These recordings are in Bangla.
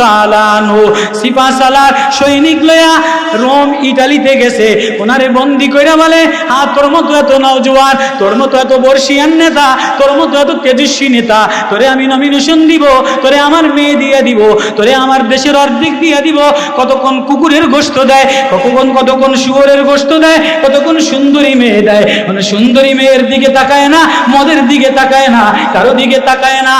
তাআলা আনহু সিপাহসালার সৈনিক লয়া রোম, ইটালিতে গেছে। ওনারে বন্দি বলে তোর মতো এত নওজোয়ান, তোর মতো এত বর্ষিয়ান নেতা, তোর মতো এত তেজস্বী নেতা, তোরে আমি নমিনেশন দিব, তোরে আমার মেয়ে দিয়ে দিব, তোরে আমার দেশের অর্ধেক দিয়ে দিব, কতক্ষণ কুকুরের গোস্ত দেয়, কতক্ষণ কতক্ষণ শুয়োরের গোস্ত দেয়, কতক্ষণ সুন্দরী মেয়ে দেয়। মানে সুন্দরী মেয়ের দিকে তাকায় না, মদের দিকে তাকায় না, কারও দিকে তাকায় না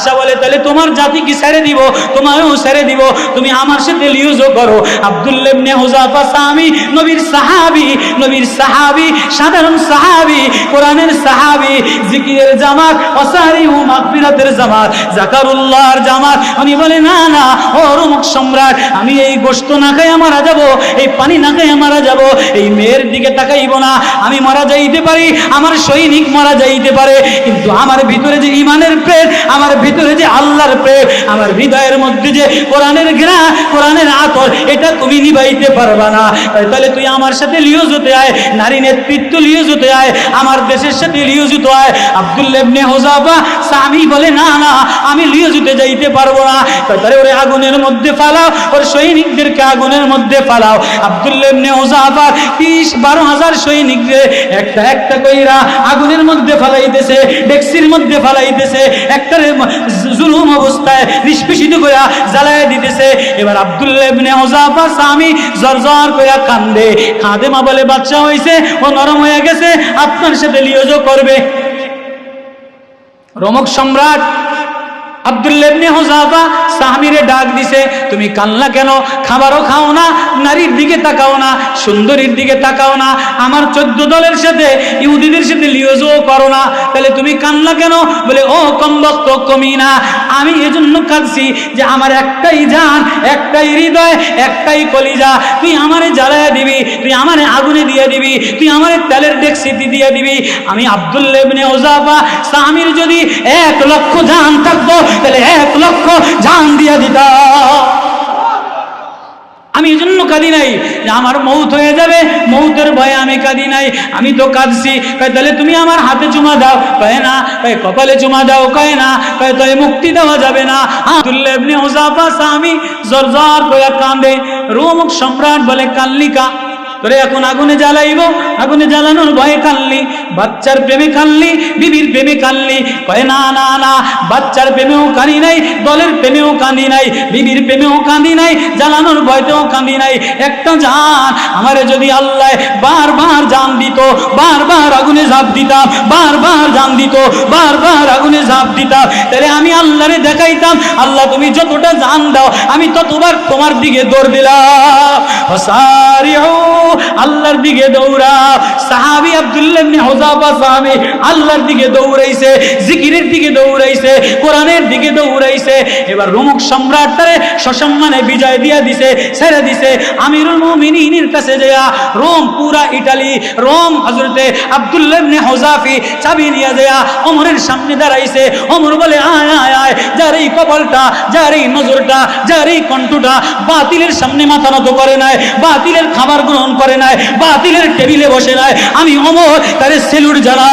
বাদশা বলে, তাহলে তোমার জাতি কি ছেড়ে দিব? তোমারও ছেড়ে দিব। তুমি আমার সাথে লিউজও করো। আব্দুল্লাহ ইবনে হুযাফা সাহাবী, নবীর সাহাবী নবীর সাহাবী, সাধারণ সাহাবী, কোরআনের সাহাবী জিকিরের জামাত অসারি ও মাগফিরাতের জামাত, জাকারুল্লাহর জামাত। উনি বলে, না না, ও রুমুক সম্রাট, আমি এই গোশত না খাই মারা যাব, এই পানি না খাই মারা যাব, এই মেয়ের দিকে তাকাইব না। আমি মারা যাইতে পারি, আমার সৈনিক মারা যাইতে পারে, কিন্তু আমার ভিতরে যে ইমানের প্রেম, আমার ভিতরে যে আল্লাহর প্রেম, আমার হৃদয়ের মধ্যে যে কোরআনের ঘৃণা, কোরআনের আতর, এটা তুমি নিভাইতে পারবা না। তাহলে তুই আমার সাথে লিওজ হতে আয়, নারী নেতৃত্ব লিওজ হতে আয়, আমার দেশের সাথে লিওজ হতে আয় আব্দুল্লাহ ইবনে হুযাফা স্বামী বলে, না না, আমি লিওজ হতে যাইতে পারব না। তাহলে ওরে আগুনের মধ্যে ফালাও, ওর সৈনিকদেরকে আগুনের মধ্যে ফালাও। আব্দুল্লাহ ইবনে 30 12 হাজার সৈনিকদের একটা একটা কইরা আগুনের মধ্যে ফালাইতেছে, ডেক্সির মধ্যে ফালাইতেছে, একটারে জুলুম অবস্থায় নিষ্পেষিত কইরা জ্বালায় দিতেছে। এবার আব্দুল্লাহ ইবনে হুযাফা স্বামী জর্জর কইরা কান্দে। খাদেমা বলে, বাচ্চা হইছে, ও নরম হয়ে গেছে, আপনার সাথে লিওজো করবে। রমক সম্রাট আব্দুল্লাহ ইবনে হুযাফা সাহাবীরে ডাক দিছে, তুমি কান্না কেন? খাবারও খাও না, নারীর দিকে তাকাও না, সুন্দরীর দিকে তাকাও না, আমার চোদ্দ দলের সাথে ইহুদিদের সাথে লিওজও করো না, তাহলে তুমি কান্না কেন? বলে, ও কমবক্ত কমি না, আমি এজন্য কাঁদছি যে আমার একটাই জান, একটাই হৃদয়, একটাই কলিজা, তুই আমারে জ্বালায় দিবি, তুই আমারে আগুনে দিয়ে দিবি, তুই আমারে তেলের ডেক্সিতে দিয়ে দিবি। আমি আব্দুল্লাহ ইবনে হুযাফা সামির যদি এক লক্ষ জান থাকতো তাহলে এক লক্ষ জান দিয়ে দিতা। আমি এই জন্য কাঁদি নাই যে আমার মৌত হয়ে যাবে, মৌতের ভয়ে আমি কাঁদি নাই। আমি তো কাঁদছি, কয় তাহলে তুমি আমার হাতে চুমা দাও। কয় না, কয় কপালে চুমা দাও, কয় না, কয় তাই মুক্তি দেওয়া যাবে না। আব্দুল্লাহ ইবনে হুযাফা স্বামী জর্জর করে কাঁদে, রোমক সম্রাট বলে কাল্লিকা। তোরে এখন আগুনে জ্বালাইব, আগুনে জ্বালানোর ভয়ে কানলি বাচ্চার প্রেমে কানলি বিবির প্রেমে কানলি কয়, না না না, বাচ্চার প্রেমেও কাঁদি নাই, দলের প্রেমেও কাঁদি নাই, বিবির প্রেমেও কাঁদি নাই, জ্বালানোর ভয়তেও কাঁদি নাই। একটা জান আমারে যদি আল্লাহ বারবার জান দিত, বারবার আগুনে ঝাঁপ দিতাম বারবার জান দিত, বারবার আগুনে ঝাঁপ দিতাম তাহলে আমি আল্লাহরে দেখাইতাম, আল্লাহ তুমি যতটা জান দাও, আমি ততবার তোমার দিকে দৌড় দিলাম। আল্লাহর দিকে দৌড়াও সাহাবি আব্দুল্লাহ সাহাবী আল্লাহর দিকে দৌড়াইছে, জিকিরের দিকে দৌড়াইছে, কোরআনের দিকে দৌড়াইছে। এবার রোমক সম্রাট তারে সসম্মানে বিজয় দিয়া দিছে, ছেড়ে দিছে। আমিরুল মুমিনিনের কাছে যায়া রোম, পুরা ইটালি, রোম হযরতে আব্দুল্লাহ হুযাফি চাবি নিয়ে যায়া ওমরের সামনে দাঁড়াইছে। ওমর বলে, আয় আয় আয়, যার এই কপালটা, যার এই নজরটা, যার এই কণ্ঠটা বাতিলের সামনে মাথা নত করে নাই। বাতিলের খাবার গ্রহণ করে নাই বাতিলের টেবিলে বসে নাই। আমি অমর তারে সেলুট জানা